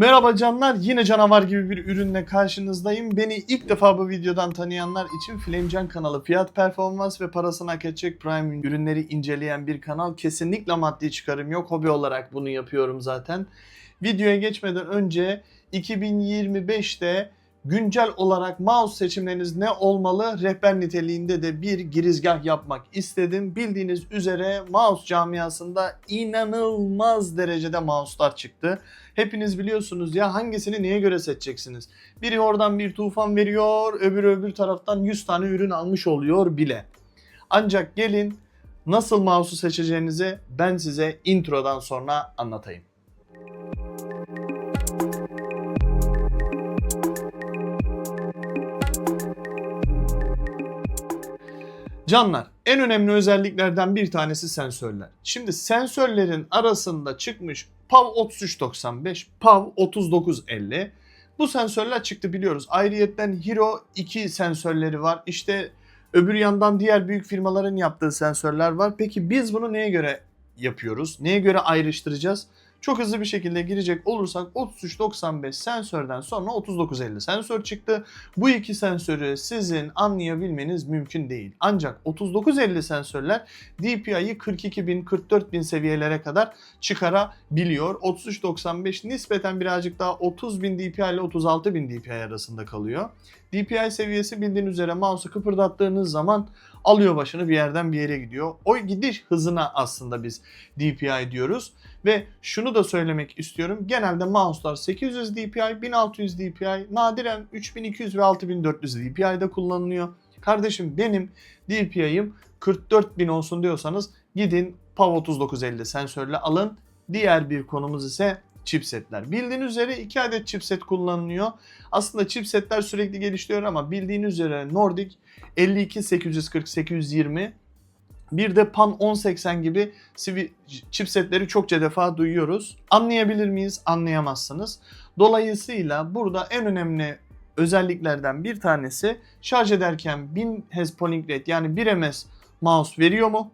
Merhaba canlar, yine canavar gibi bir ürünle karşınızdayım. Beni ilk defa bu videodan tanıyanlar için Flamecan kanalı fiyat performans ve parasını hak edecek prime ürünleri inceleyen bir kanal. Kesinlikle maddi çıkarım yok, hobi olarak bunu yapıyorum zaten. Videoya geçmeden önce 2025'te güncel olarak mouse seçimleriniz ne olmalı? Rehber niteliğinde de bir girizgah yapmak istedim. Bildiğiniz üzere mouse camiasında inanılmaz derecede mouse'lar çıktı. Hepiniz biliyorsunuz ya hangisini neye göre seçeceksiniz? Biri oradan bir tufan veriyor, öbürü öbür taraftan 100 tane ürün almış oluyor bile. Ancak gelin nasıl mouse'u seçeceğinizi ben size introdan sonra anlatayım. Canlar, en önemli özelliklerden bir tanesi sensörler. Şimdi sensörlerin arasında çıkmış PAV 3395, PAV 3950. Bu sensörler çıktı biliyoruz. Ayrıyetten Hero 2 sensörleri var. İşte öbür yandan diğer büyük firmaların yaptığı sensörler var. Peki biz bunu neye göre yapıyoruz? Neye göre ayrıştıracağız? Çok hızlı bir şekilde girecek olursak 3395 sensörden sonra 3950 sensör çıktı. Bu iki sensörü sizin anlayabilmeniz mümkün değil. Ancak 3950 sensörler DPI'yi 42000 44000 seviyelere kadar çıkarabiliyor. 3395 nispeten birazcık daha 30000 DPI ile 36000 DPI arasında kalıyor. DPI seviyesi bildiğiniz üzere mouse'u kıpırdattığınız zaman alıyor başını bir yerden bir yere gidiyor. O gidiş hızına aslında biz DPI diyoruz. Ve şunu da söylemek istiyorum. Genelde mouse'lar 800 DPI, 1600 DPI, nadiren 3200 ve 6400 DPI'de kullanılıyor. Kardeşim benim DPI'm 44000 olsun diyorsanız gidin PAV 3950 sensörle alın. Diğer bir konumuz ise chipsetler. Bildiğiniz üzere 2 adet chipset kullanılıyor. Aslında chipsetler sürekli gelişiyor ama bildiğiniz üzere Nordic 52 840 820 bir de Pan 1080 gibi chipsetleri çokça defa duyuyoruz. Anlayabilir miyiz? Anlayamazsınız. Dolayısıyla burada en önemli özelliklerden bir tanesi şarj ederken 1000 Hz polling rate yani 1 ms mouse veriyor mu?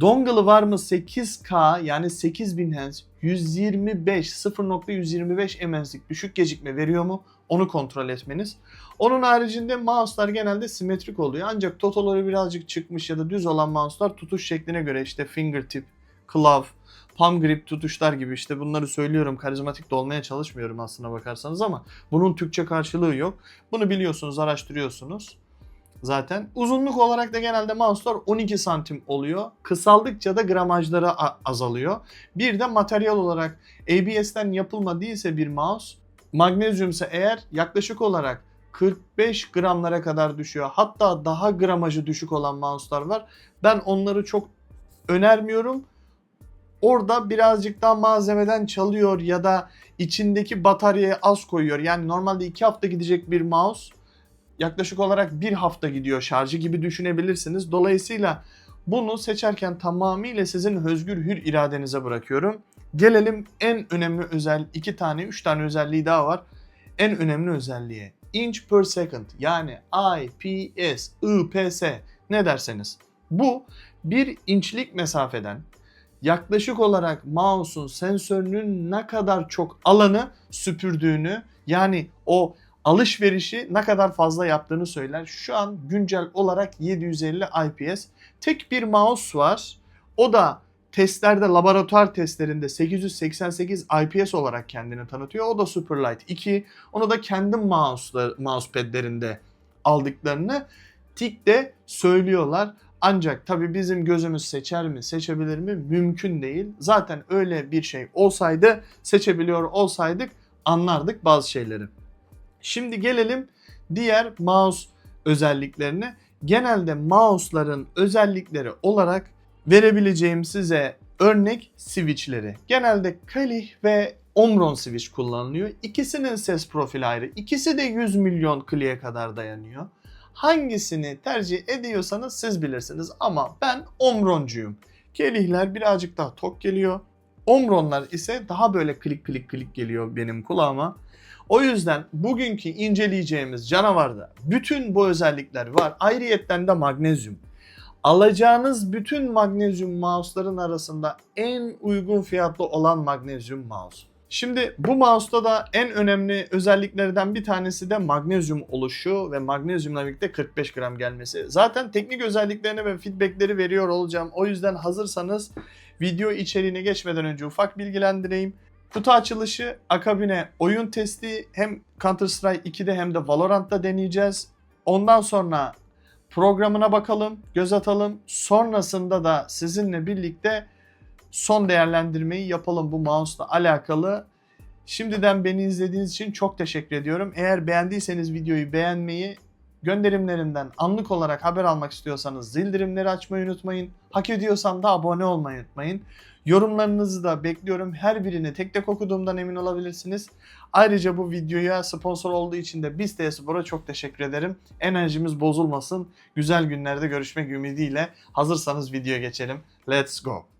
Dongle'ı var mı 8K yani 8000 Hz 125 0.125 MHz'lik düşük gecikme veriyor mu? Onu kontrol etmeniz. Onun haricinde mouse'lar genelde simetrik oluyor. Ancak totoları birazcık çıkmış ya da düz olan mouse'lar tutuş şekline göre işte fingertip, clav, palm grip tutuşlar gibi işte bunları söylüyorum. Karizmatik de olmaya çalışmıyorum aslına bakarsanız ama bunun Türkçe karşılığı yok. Bunu biliyorsunuz, araştırıyorsunuz zaten. Uzunluk olarak da genelde mouse'lar 12 santim oluyor. Kısaldıkça da gramajları azalıyor. Bir de materyal olarak ABS'ten yapılma değilse bir mouse, magnezyumsa eğer yaklaşık olarak 45 gramlara kadar düşüyor. Hatta daha gramajı düşük olan mouse'lar var. Ben onları çok önermiyorum. Orada birazcık daha malzemeden çalıyor ya da içindeki bataryaya az koyuyor. Yani normalde 2 hafta gidecek bir mouse yaklaşık olarak bir hafta gidiyor şarjı gibi düşünebilirsiniz. Dolayısıyla bunu seçerken tamamıyla sizin özgür hür iradenize bırakıyorum. Gelelim en önemli özel iki tane, üç tane özelliği daha var. En önemli özelliğe inch per second yani IPS, IPS ne derseniz. Bu bir inçlik mesafeden yaklaşık olarak mouse'un sensörünün ne kadar çok alanı süpürdüğünü yani o alışverişi ne kadar fazla yaptığını söyler. Şu an güncel olarak 750 IPS. Tek bir mouse var. O da testlerde, laboratuvar testlerinde 888 IPS olarak kendini tanıtıyor. O da Superlight 2. Onu da kendi mouse mousepad'lerinde aldıklarını TIK'te söylüyorlar. Ancak tabii bizim gözümüz seçer mi, seçebilir mi? Mümkün değil. Zaten öyle bir şey olsaydı, seçebiliyor olsaydık anlardık bazı şeyleri. Şimdi gelelim diğer mouse özelliklerine. Genelde mouse'ların özellikleri olarak verebileceğim size örnek switchleri. Genelde Kali ve Omron switch kullanılıyor. İkisinin ses profili ayrı. İkisi de 100 milyon kliye kadar dayanıyor. Hangisini tercih ediyorsanız siz bilirsiniz ama ben Omroncuyum. Kelihler birazcık daha tok geliyor. Omronlar ise daha böyle klik klik klik geliyor benim kulağıma. O yüzden bugünkü inceleyeceğimiz canavarda bütün bu özellikler var. Ayrıyetten de magnezyum. Alacağınız bütün magnezyum mouse'ların arasında en uygun fiyatlı olan magnezyum mouse. Şimdi bu mouse'da da en önemli özelliklerden bir tanesi de magnezyum oluşu ve magnezyumla birlikte 45 gram gelmesi. Zaten teknik özelliklerini ve feedbackleri veriyor olacağım. O yüzden hazırsanız video içeriğine geçmeden önce ufak bilgilendireyim. Kutu açılışı, akabine oyun testi hem Counter Strike 2'de hem de Valorant'ta deneyeceğiz. Ondan sonra programına bakalım, göz atalım. Sonrasında da sizinle birlikte son değerlendirmeyi yapalım bu mouse'la alakalı. Şimdiden beni izlediğiniz için çok teşekkür ediyorum. Eğer beğendiyseniz videoyu beğenmeyi, gönderimlerimden anlık olarak haber almak istiyorsanız zildirimleri açmayı unutmayın. Hak ediyorsam da abone olmayı unutmayın. Yorumlarınızı da bekliyorum. Her birini tek tek okuduğumdan emin olabilirsiniz. Ayrıca bu videoya sponsor olduğu için de Biz Spor'a çok teşekkür ederim. Enerjimiz bozulmasın. Güzel günlerde görüşmek ümidiyle. Hazırsanız videoya geçelim. Let's go.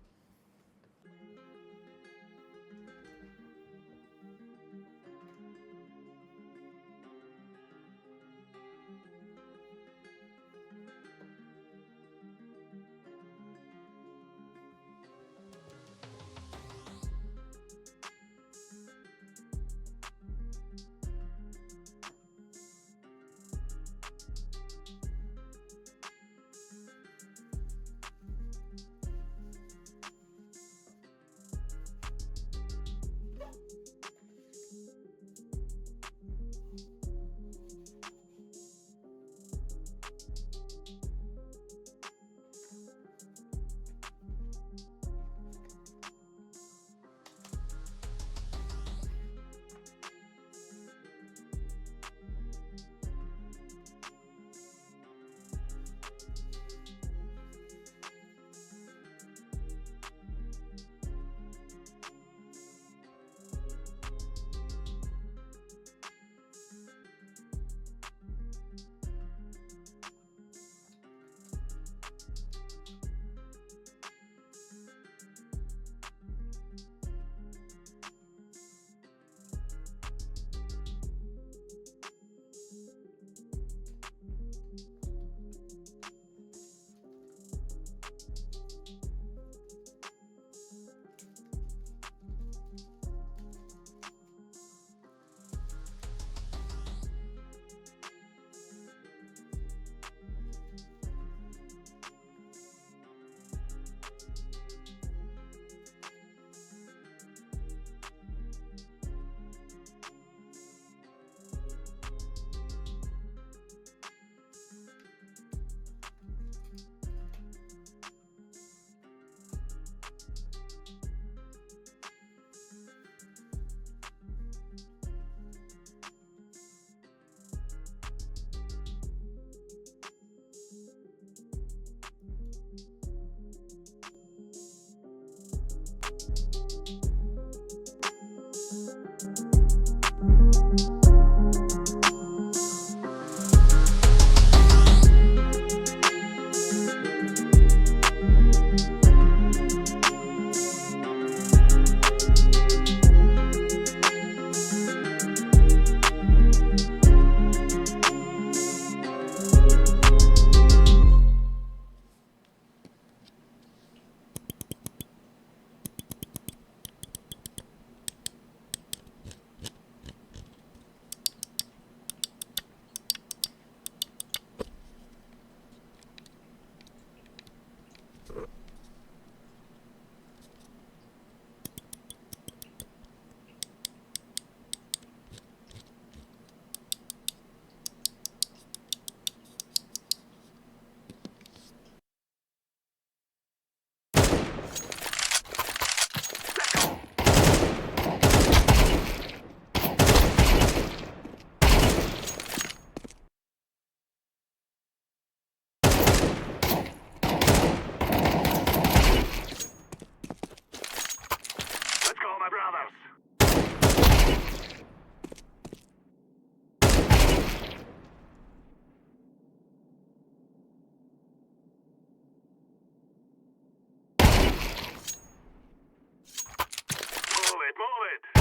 Move it!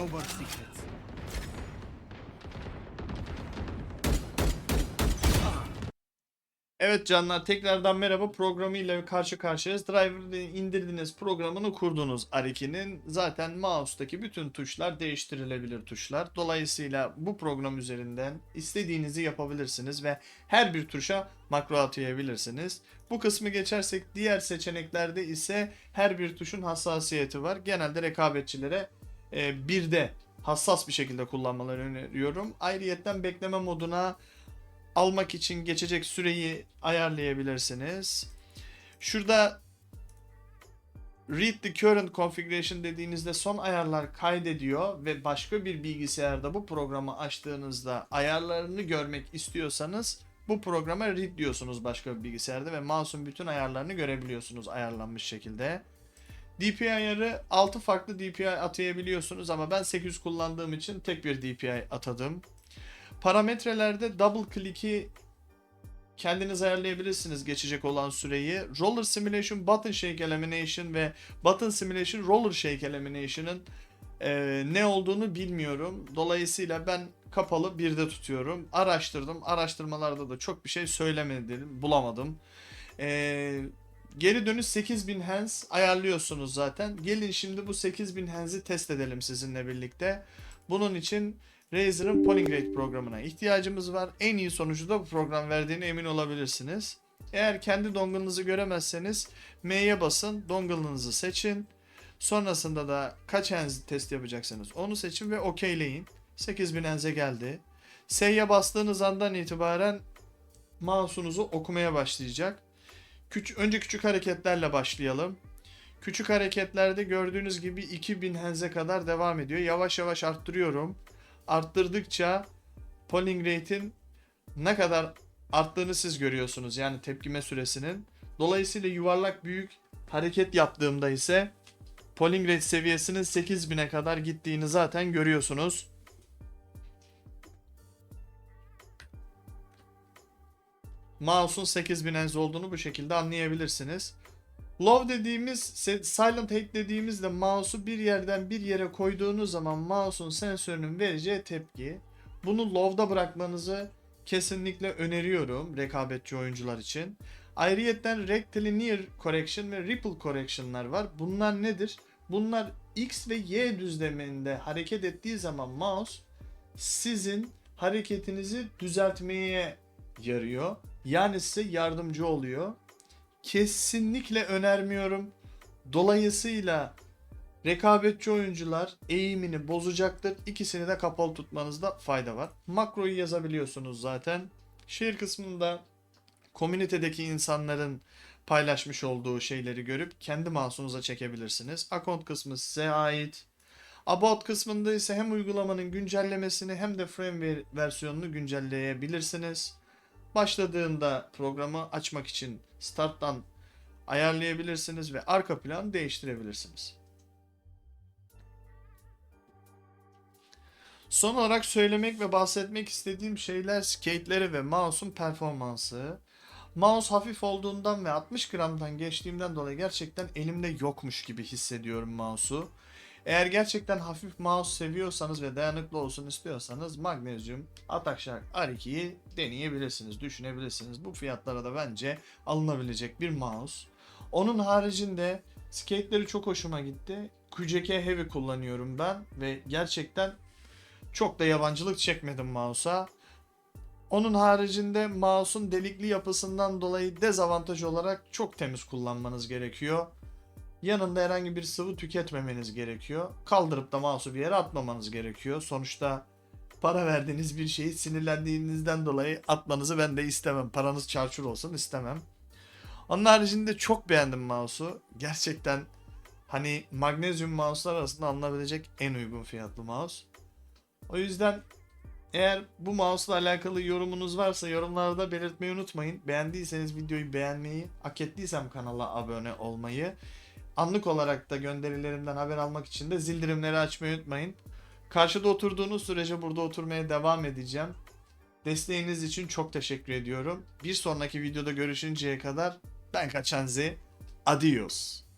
No secrets. Evet canlar tekrardan merhaba programıyla karşı karşıyayız. Driver'ı indirdiniz programını kurdunuz R2'nin. Zaten mouse'daki bütün tuşlar değiştirilebilir tuşlar. Dolayısıyla bu program üzerinden istediğinizi yapabilirsiniz ve her bir tuşa makro atayabilirsiniz. Bu kısmı geçersek diğer seçeneklerde ise her bir tuşun hassasiyeti var. Genelde rekabetçilere e, birde hassas bir şekilde kullanmalarını öneriyorum. Ayrıyetten bekleme moduna almak için geçecek süreyi ayarlayabilirsiniz. Şurada Read the current configuration dediğinizde son ayarlar kaydediyor ve başka bir bilgisayarda bu programı açtığınızda ayarlarını görmek istiyorsanız bu programa read diyorsunuz başka bir bilgisayarda ve mouse'un bütün ayarlarını görebiliyorsunuz ayarlanmış şekilde. DPI ayarı 6 farklı DPI atayabiliyorsunuz ama ben 800 kullandığım için tek bir DPI atadım. Parametrelerde double click'i kendiniz ayarlayabilirsiniz geçecek olan süreyi. Roller Simulation, Button Shake Elimination ve Button Simulation, Roller Shake Elimination'ın e, ne olduğunu bilmiyorum. Dolayısıyla ben kapalı bir de tutuyorum. Araştırdım. Araştırmalarda da çok bir şey söylemedim, bulamadım. E, geri dönüş 8000 Hz ayarlıyorsunuz zaten. Gelin şimdi bu 8000 Hz'i test edelim sizinle birlikte. Bunun için Razer'ın Polling Rate programına ihtiyacımız var. En iyi sonucu da bu program verdiğine emin olabilirsiniz. Eğer kendi dongle'ınızı göremezseniz M'ye basın, dongle'ınızı seçin. Sonrasında da kaç Hz test yapacaksınız onu seçin ve okeyleyin. 8000 Hz'e geldi. S'ye bastığınız andan itibaren mouse'unuzu okumaya başlayacak. Küç önce küçük hareketlerle başlayalım. Küçük hareketlerde gördüğünüz gibi 2000 Hz'e kadar devam ediyor. Yavaş yavaş arttırıyorum arttırdıkça polling rate'in ne kadar arttığını siz görüyorsunuz. Yani tepkime süresinin. Dolayısıyla yuvarlak büyük hareket yaptığımda ise polling rate seviyesinin 8000'e kadar gittiğini zaten görüyorsunuz. Mouse'un 8000 Hz olduğunu bu şekilde anlayabilirsiniz. Low dediğimiz, silent hate dediğimizde mouse'u bir yerden bir yere koyduğunuz zaman mouse'un sensörünün vereceği tepki. Bunu low'da bırakmanızı kesinlikle öneriyorum rekabetçi oyuncular için. Ayrıyetten rectilinear correction ve ripple correction'lar var. Bunlar nedir? Bunlar X ve Y düzleminde hareket ettiği zaman mouse sizin hareketinizi düzeltmeye yarıyor. Yani size yardımcı oluyor kesinlikle önermiyorum. Dolayısıyla rekabetçi oyuncular eğimini bozacaktır. İkisini de kapalı tutmanızda fayda var. Makroyu yazabiliyorsunuz zaten. Şehir kısmında komünitedeki insanların paylaşmış olduğu şeyleri görüp kendi mouse'unuza çekebilirsiniz. Account kısmı size ait. About kısmında ise hem uygulamanın güncellemesini hem de firmware versiyonunu güncelleyebilirsiniz. Başladığında programı açmak için starttan ayarlayabilirsiniz ve arka plan değiştirebilirsiniz. Son olarak söylemek ve bahsetmek istediğim şeyler skate'leri ve mouse'un performansı. Mouse hafif olduğundan ve 60 gramdan geçtiğimden dolayı gerçekten elimde yokmuş gibi hissediyorum mouse'u. Eğer gerçekten hafif mouse seviyorsanız ve dayanıklı olsun istiyorsanız Magnesium Attack Shark R2'yi deneyebilirsiniz, düşünebilirsiniz. Bu fiyatlara da bence alınabilecek bir mouse. Onun haricinde skate'leri çok hoşuma gitti. QCK Heavy kullanıyorum ben ve gerçekten çok da yabancılık çekmedim mouse'a. Onun haricinde mouse'un delikli yapısından dolayı dezavantaj olarak çok temiz kullanmanız gerekiyor. Yanında herhangi bir sıvı tüketmemeniz gerekiyor. Kaldırıp da mouse'u bir yere atmamanız gerekiyor. Sonuçta para verdiğiniz bir şeyi sinirlendiğinizden dolayı atmanızı ben de istemem. Paranız çarçur olsun istemem. Onun haricinde çok beğendim mouse'u. Gerçekten hani magnezyum mouse'lar arasında alınabilecek en uygun fiyatlı mouse. O yüzden eğer bu mouse'la alakalı yorumunuz varsa yorumlarda belirtmeyi unutmayın. Beğendiyseniz videoyu beğenmeyi, hak ettiysem kanala abone olmayı, anlık olarak da gönderilerimden haber almak için de zildirimleri açmayı unutmayın. Karşıda oturduğunuz sürece burada oturmaya devam edeceğim. Desteğiniz için çok teşekkür ediyorum. Bir sonraki videoda görüşünceye kadar ben Kaçan Z. Adios.